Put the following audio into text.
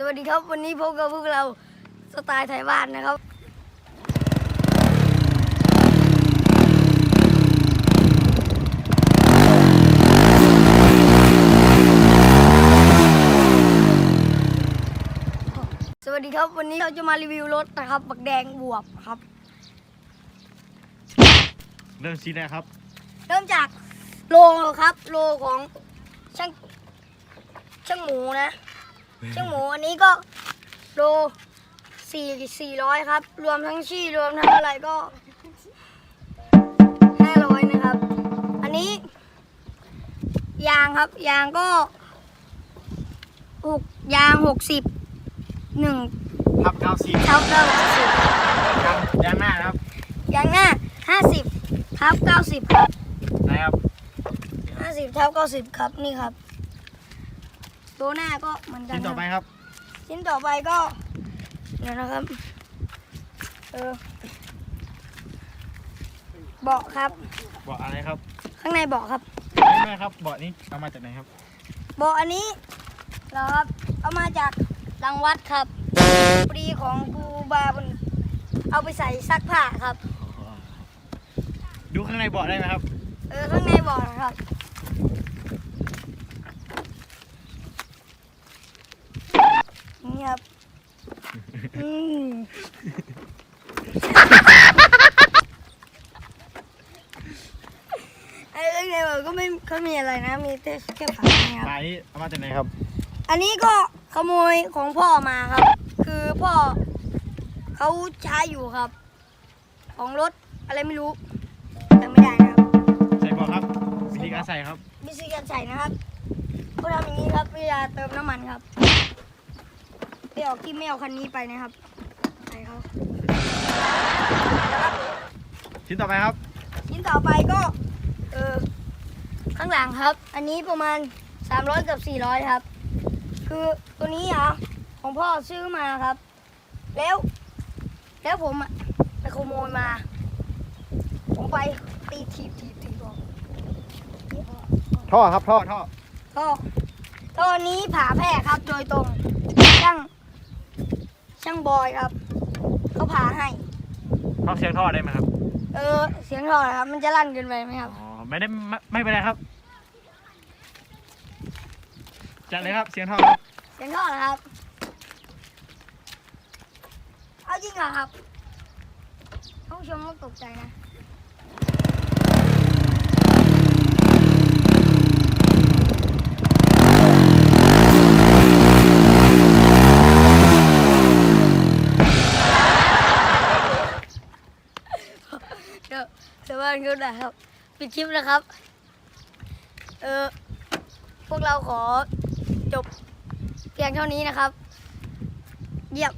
สวัสดีครับวันนี้พบกับพวกเราสไตล์ไทยบ้านนะครับ สวัสดีครับวันนี้เราจะมารีวิวรถนะครับบักแดงบวบครับ เริ่มชี้นะครับ เริ่มจากโลครับโลของช่างช่างหมูนะ ช่างหมูอันนี้ก็โลสี่สี่ร้อยครับ รวมทั้งชี่รวมทั้งอะไรก็ห้าร้อยนะครับ อันนี้ ยางครับ ยางก็หกยางหกสิบหนึ่งพับเก้าสิบเท่าเก้าสิบยางยางหน้านะครับยางหน้าห้าสิบทับเก้าสิบครับนะครับห้าสิบเท่าเก้าสิบครับนี่ครับ ตัวหน้าก็เหมือนกันชิ้นต่อไปครับครับ ชิ้นต่อไปก็เดี๋ยวนะครับเออเบาะครับเบาะอะไรครับ ข้างในเบาะครับไม่ไม่ครับเบาะนี้เอามาจากไหนครับเบาะอันนี้เหรอครับเอามาจากรังวัดครับพอดีของครูบาบนเอาไปใส่ซักผ้าครับ ดูข้างในเบาะได้ไหมครับ เออข้างในเบาะนะครับ นี่ ครับอืมไอ้เรื่องในเบาะก็ไม่เขามีอะไรนะ มีแต่แค่ผักนะครับลายนี้เอามาจากไหนครับ อันนี้ก็ขโมยของพ่อมาครับ คือพ่อเขาใช้อยู่ครับ ของรถอะไรไม่รู้แต่ไม่ได้นะครับใส่เบาะครับวิธีการใส่ครับ วิธีการใส่นะครับก็ทำอย่างนี้ครับเวลาเติมน้ำมันครับ ไปออกที่ไม่เอาคันนี้ไปนะครับใส่เขาชิ้นต่อไปครับ ชิ้นต่อไปก็ เออข้างหลังครับ อันนี้ประมาณ 300 กับ 400 ครับ คือตัวนี้อะของพ่อซื้อมาครับ แล้ว แล้วผมอะไปขโมยมา ผมไปตีถีบถีบถีบออกท่อครับท่อท่อก็ตอนนี้ผาแพร่ครับ โดยตรงช่าง ช่างบอยครับ เขาผ่าให้ท่อเสียงท่อได้ไหมครับ เออ เสียงท่อนะครับ มันจะลั่นเกินไปไหมครับ อ๋อ ไม่ได้ไม่ไม่เป็นไรครับ จัดเลยครับ เสียงท่อครับเสียงท่อนะครับ เอาจริงเหรอครับท่านผู้ชมต้องตกใจนะ เดี๋ยวชาวบ้านก็ได้ครับ ปิดคลิปนะครับ เออพวกเราขอจบเพียงเท่านี้นะครับ เยี่ยม